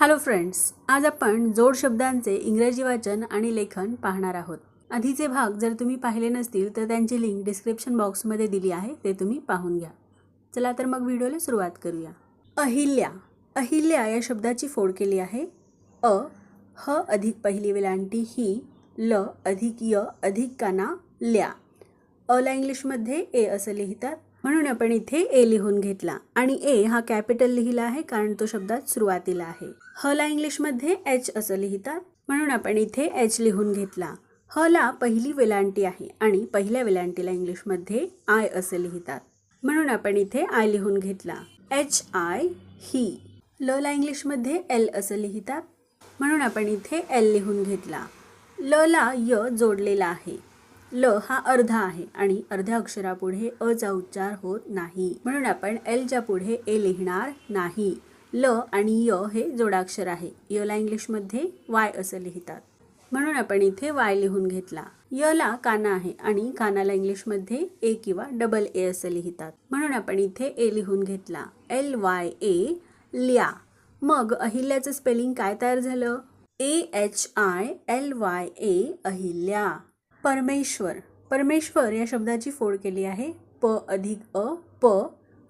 Hello friends आज आपण जोड शब्दांचे इंग्रजी वाचन आणि लेखन पाहणार आहोत. आधीचे भाग जर तुम्ही पाहिले नसतील तर त्यांची लिंक डिस्क्रिप्शन बॉक्समध्ये दिली आहे ते तुम्ही पाहून घ्या. चला तर मग व्हिडिओला सुरुवात करूया. अहिल्या. अहिल्या या शब्दाची फोड केली आहे. अ ह अधिक पहिली वेलांटी ही ल अधिक य अधिक काना ल्या. अला इंग्लिशमध्ये ए असं लिहितात. म्हणून आपण इथे ए लिहून घेतला. आणि ए हा कॅपिटल लिहिला आहे कारण तो शब्दात सुरुवातीला आहे. ह ला इंग्लिशमध्ये एच असं लिहितात. म्हणून आपण इथे एच लिहून घेतला. ह ला पहिली वेलांटी आहे आणि पहिल्या वेलांटीला इंग्लिशमध्ये आय असं लिहितात. म्हणून आपण इथे आय लिहून घेतला. एच आय ही. ल ला इंग्लिशमध्ये एल असं लिहितात. म्हणून आपण इथे एल लिहून घेतला. ल ला य जोडलेला आहे. ल हा अर्धा आहे आणि अर्ध्या अक्षरापुढे अ चा उच्चार होत नाही. म्हणून आपण एलच्या पुढे ए लिहिणार नाही. ल आणि य हे जोडाक्षर आहे. यला इंग्लिशमध्ये वाय असं लिहितात. म्हणून आपण इथे वाय लिहून घेतला. य ला काना आहे आणि कानाला इंग्लिशमध्ये ए किंवा डबल ए असं लिहितात. म्हणून आपण इथे ए लिहून घेतला. एल वाय ए ल्या. मग अहिल्याचं स्पेलिंग काय तयार झालं? A H I L Y A Ahilya. परमेश्वर. परमेश्वर या शब्दाची फोड केली आहे. प अधिक अ प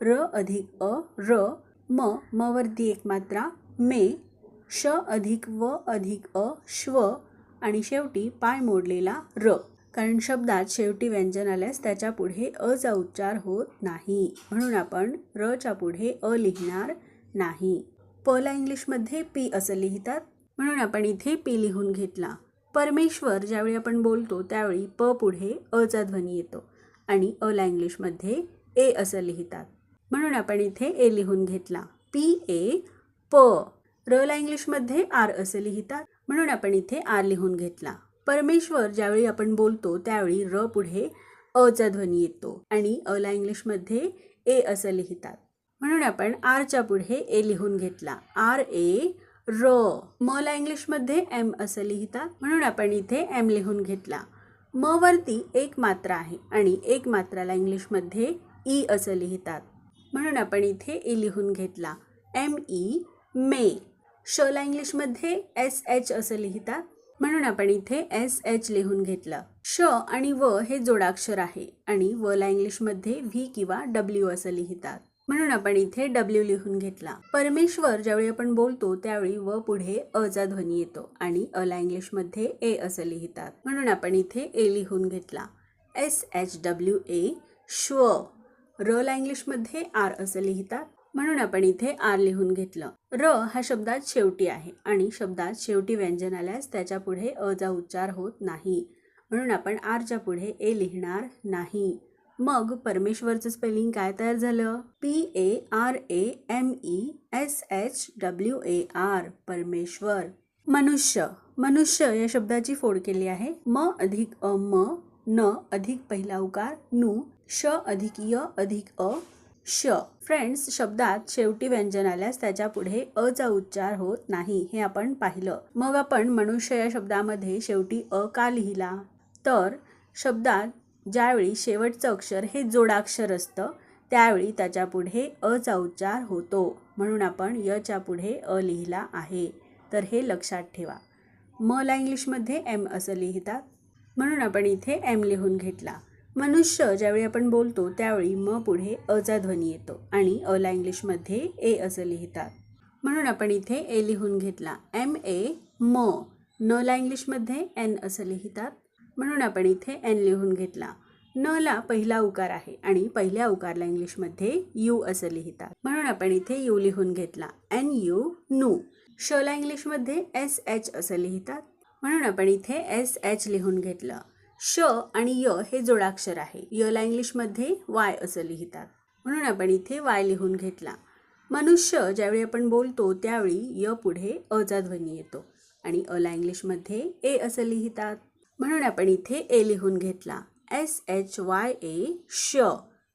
र अधिक अ र म म वरती एक मात्रा मे श अधिक व अधिक अ श्व आणि शेवटी पाय मोडलेला र. कारण शब्दात शेवटी व्यंजन आल्यास त्याच्या पुढे अ चा उच्चार होत नाही. म्हणून आपण र च्या पुढे अ लिहिणार नाही. प इंग्लिशमध्ये पी असं लिहितात. म्हणून आपण इथे पी लिहून घेतला. परमेश्वर ज्यावेळी आपण बोलतो त्यावेळी प पुढे अ चा ध्वनी येतो. आणि अ ला इंग्लिशमध्ये ए असं लिहितात. म्हणून आपण इथे ए लिहून घेतला. पी ए प. र इंग्लिशमध्ये आर असं लिहितात. म्हणून आपण इथे आर लिहून घेतला. परमेश्वर ज्यावेळी आपण बोलतो त्यावेळी र पुढे अ चा ध्वनी येतो. आणि अ ला इंग्लिशमध्ये ए असं लिहितात. म्हणून आपण आरच्या पुढे ए लिहून घेतला. आर ए र. म ला इंग्लिशमध्ये एम असं लिहितात म्हणून आपण इथे एम लिहून घेतला. म वरती एक मात्रा आहे आणि एक मात्राला इंग्लिशमध्ये ई असं लिहितात. म्हणून आपण इथे ई लिहून घेतला. एम ई मे. श ला इंग्लिशमध्ये एस एच असं लिहितात म्हणून आपण इथे एस एच लिहून घेतलं. श आणि व हे जोडाक्षर आहे आणि व ला इंग्लिशमध्ये व्ही किंवा डब्ल्यू असं लिहितात. म्हणून आपण इथे डब्ल्यू लिहून घेतला. परमेश्वर ज्यावेळी आपण बोलतो त्यावेळी व पुढे अ चा ध्वनी येतो आणि अ इंग्लिशमध्ये ए असं लिहितात. म्हणून आपण इथे ए लिहून घेतला. एस एच डब्ल्यू ए श्व. र ला इंग्लिशमध्ये आर असं लिहितात. म्हणून आपण इथे आर लिहून घेतलं. र हा शब्दात शेवटी आहे आणि शब्दात शेवटी व्यंजन आल्यास त्याच्या पुढे अ चा उच्चार होत नाही. म्हणून आपण आरच्या पुढे ए लिहिणार नाही. मग परमेश्वरचं स्पेलिंग काय तयार झालं? P A R A M E S H W A R परमेश्वर. मनुष्य. मनुष्य या शब्दाची फोड केली आहे. म अधिक अ म न अधिक पहिला उकार नु श अधिक य अधिक अ श. फ्रेंड्स शब्दात शेवटी व्यंजन आल्यास त्याच्या पुढे अ चा उच्चार होत नाही हे आपण पाहिलं. मग आपण मनुष्य या शब्दामध्ये शेवटी अ का लिहिला? तर शब्दात ज्यावेळी शेवटचं अक्षर हे जोडाक्षर असतं त्यावेळी त्याच्या पुढे अ चा उच्चार होतो. म्हणून आपण यच्या पुढे अ लिहिला आहे. तर हे लक्षात ठेवा. म इंग्लिशमध्ये एम असं लिहितात. म्हणून आपण इथे एम लिहून घेतला. मनुष्य ज्यावेळी आपण बोलतो त्यावेळी म पुढे अ चा ध्वनी येतो आणि अ इंग्लिशमध्ये ए असं लिहितात. म्हणून आपण इथे ए लिहून घेतला. एम ए म. न इंग्लिशमध्ये एन असं लिहितात. म्हणून आपण इथे एन लिहून घेतला. न ला पहिला उकार आहे आणि पहिल्या उकारला इंग्लिशमध्ये यू असं लिहितात. म्हणून आपण इथे यू लिहून घेतला. एन यू नू श ला इंग्लिशमध्ये एस एच असं लिहितात. म्हणून आपण इथे एस एच लिहून घेतलं. श आणि य हे जोडाक्षर आहे. य ला इंग्लिशमध्ये वाय असं लिहितात. म्हणून आपण इथे वाय लिहून घेतला. मनुष्य ज्यावेळी आपण बोलतो त्यावेळी य पुढे अचा ध्वनी येतो आणि अ इंग्लिशमध्ये ए असं लिहितात. म्हणून आपण इथे ए लिहून घेतला. एस एच वाय ए श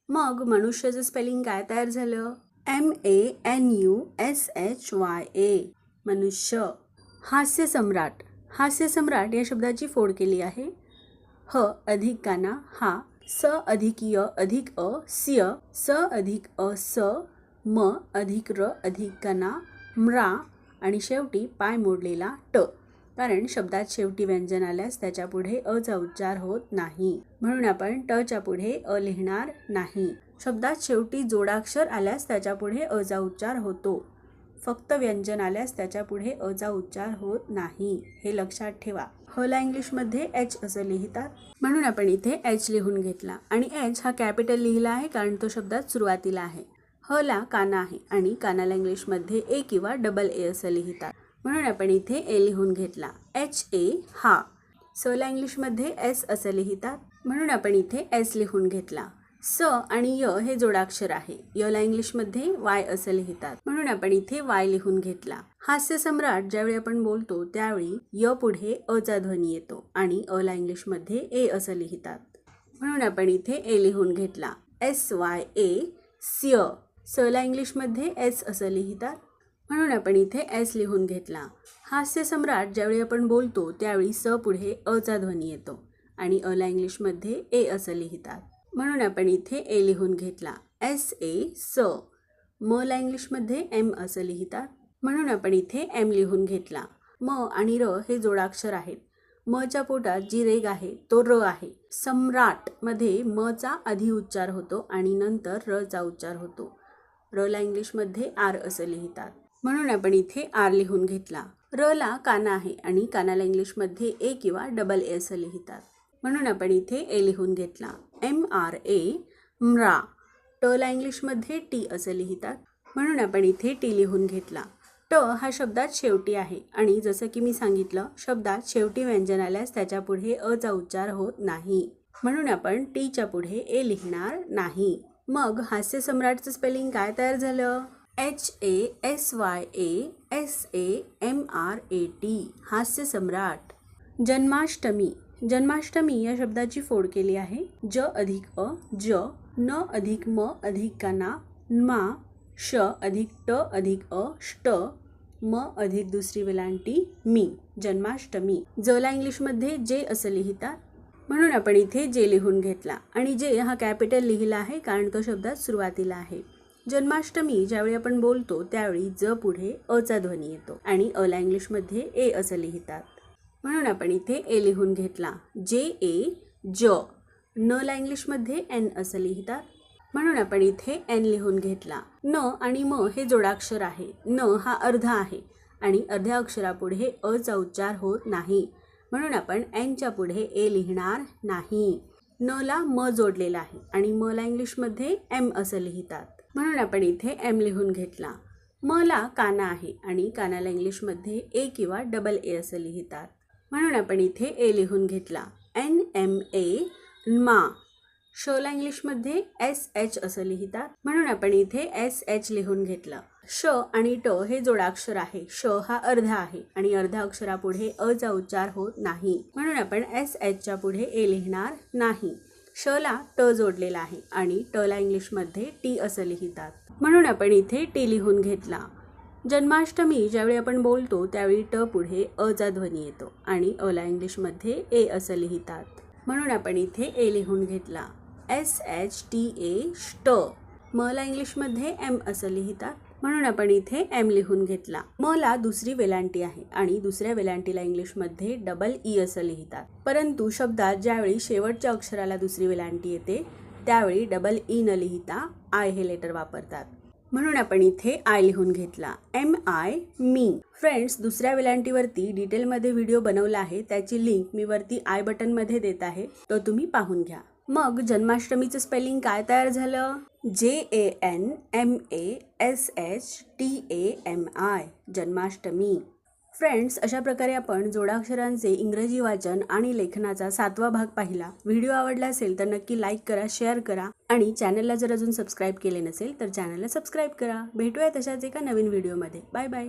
मग मनुष्याचं स्पेलिंग काय तयार झालं? M A N U S H Y A मनुष्य. हास्य सम्राट. हास्य सम्राट या शब्दाची फोड केली आहे. ह अधिक काना हा स अधिक य अधिक अ सिय स अधिक अ स म अधिक र अधिक काना म्रा आणि शेवटी पाय मोडलेला ट. कारण शब्दात शेवटी व्यंजन आल्यास त्याच्यापुढे अचा उच्चार होत नाही. म्हणून आपण टच्या पुढे अ लिहिणार नाही. शब्दात शेवटी जोडाक्षर आल्यास त्याच्यापुढे अचा उच्चार होतो. फक्त व्यंजन आल्यास त्याच्यापुढे अचा उच्चार होत नाही. हे लक्षात ठेवा. हला इंग्लिशमध्ये एच असं लिहितात. म्हणून आपण इथे एच लिहून घेतला. आणि एच हा कॅपिटल लिहिला आहे कारण तो शब्दात सुरुवातीला आहे. हला काना आहे आणि कानाला इंग्लिशमध्ये ए किंवा डबल ए असं लिहितात. म्हणून आपण इथे ए लिहून घेतला एच ए हा सला इंग्लिशमध्ये एस असं लिहितात म्हणून आपण इथे एस लिहून घेतला स आणि य हे जोडाक्षर आहे यला इंग्लिशमध्ये वाय असं लिहितात म्हणून आपण इथे वाय लिहून घेतला हास्य सम्राट ज्यावेळी आपण बोलतो त्यावेळी य पुढे अचा ध्वनी येतो आणि अला इंग्लिशमध्ये ए असं लिहितात म्हणून आपण इथे ए लिहून घेतला एस वाय ए स्य सला इंग्लिशमध्ये एस असं लिहितात म्हणून आपण इथे एस लिहून घेतला. हास्यसम्राट ज्यावेळी आपण बोलतो त्यावेळी स पुढे अचा ध्वनी येतो आणि अला इंग्लिशमध्ये ए असं लिहितात. म्हणून आपण इथे ए लिहून घेतला. एस ए स. मला इंग्लिशमध्ये एम असं लिहितात. म्हणून आपण इथे एम लिहून घेतला. म आणि र हे जोडाक्षर आहेत. मच्या पोटात जी रेग आहे तो र आहे. सम्राटमध्ये मचा आधी उच्चार होतो आणि नंतर रचा उच्चार होतो. रला इंग्लिशमध्ये आर असं लिहितात. म्हणून आपण इथे आर लिहून घेतला. र ला काना आहे आणि कानाला इंग्लिशमध्ये ए किंवा डबल ए असं लिहितात. म्हणून आपण इथे ए लिहून घेतला. एम आर ए म्रा. टला इंग्लिशमध्ये टी असं लिहितात. म्हणून आपण इथे टी लिहून घेतला. ट हा शब्दात शेवटी आहे आणि जसं की मी सांगितलं शब्दात शेवटी व्यंजन आल्यास त्याच्या पुढे अचा उच्चार होत नाही. म्हणून आपण टीच्या पुढे ए लिहिणार नाही. मग हास्य सम्राटचं स्पेलिंग काय तयार झालं? H A S Y A S A M R A T हास्य सम्राट. जन्माष्टमी. जन्माष्टमी या शब्दाची फोड केली आहे. ज अधिक अ ज न अधिक म अधिक काना मा श अधिक ट अधिक अ ष्ट म अधिक दुसरी वेलांटी मी. जन्माष्टमी. जला इंग्लिशमध्ये जे असं लिहितात. म्हणून आपण इथे जे लिहून घेतला. आणि जे हा कॅपिटल लिहिला आहे कारण तो शब्दात सुरुवातीला आहे. जन्माष्टमी ज्यावेळी आपण बोलतो त्यावेळी ज पुढे अचा ध्वनी येतो आणि अला इंग्लिशमध्ये ए असं लिहितात. म्हणून आपण इथे ए लिहून घेतला. जे ए ज. नला इंग्लिशमध्ये एन असं लिहितात. म्हणून आपण इथे एन लिहून घेतला. न आणि म हे जोडाक्षर आहे. न हा अर्धा आहे आणि अर्ध्या अक्षरापुढे अचा उच्चार होत नाही. म्हणून आपण एनच्या पुढे ए लिहिणार नाही. न ला म जोडलेला आहे आणि म ला इंग्लिशमध्ये एम असं लिहितात. म्हणून आपण इथे एम लिहून घेतला. म ला काना आहे आणि कानाला इंग्लिशमध्ये ए किंवा डबल ए असं लिहितात. म्हणून आपण इथे ए लिहून घेतला. एन एम ए मा. शोला इंग्लिशमध्ये एस एच असं लिहितात. म्हणून आपण इथे एस एच लिहून घेतलं. श आणि ट हे जोडाक्षर आहे. श हा अर्धा आहे आणि अर्धा अक्षरापुढे अचा उच्चार होत नाही. म्हणून आपण एस एचच्या पुढे ए लिहिणार नाही. शला ट जोडलेला आहे आणि टला इंग्लिशमध्ये टी असं लिहितात. म्हणून आपण इथे टी लिहून घेतला. जन्माष्टमी ज्यावेळी आपण बोलतो त्यावेळी ट पुढे अचा ध्वनी येतो आणि अला इंग्लिशमध्ये ए असं लिहितात. म्हणून आपण इथे ए लिहून घेतला. एस एच टी ए ट मला इंग्लिशमध्ये एम असं लिहितात. म्हणून आपण इथे एम लिहून घेतला. म ला दुसरी वेलांटी आहे आणि दुसऱ्या वेलांटीला इंग्लिशमध्ये डबल ई e असं लिहितात. परंतु शब्दात ज्यावेळी शेवटच्या अक्षराला दुसरी वेलांटी येते त्यावेळी डबल ई e न लिहिता आय हे लेटर वापरतात. म्हणून आपण इथे आय लिहून घेतला. एम आय मी फ्रेंड्स दुसऱ्या वेलांटीवरती डिटेलमध्ये व्हिडिओ बनवला आहे. त्याची लिंक मी वरती आय बटनमध्ये देत आहे. तो तुम्ही पाहून घ्या. मग जन्माष्टमीचं स्पेलिंग काय तयार झालं? J A N M A S H T A M I Janmashtami. Friends अशा प्रकारे आपण जोडाक्षरांचे इंग्रजी वाचन आणि लेखनाचा सातवा भाग पाहिला. व्हिडिओ आवडला असेल तर नक्की लाईक करा शेअर करा आणि चॅनलला जर अजून सबस्क्राईब केले नसेल तर चॅनलला सबस्क्राईब करा. भेटूया तशाच एका नवीन व्हिडिओमध्ये बाय बाय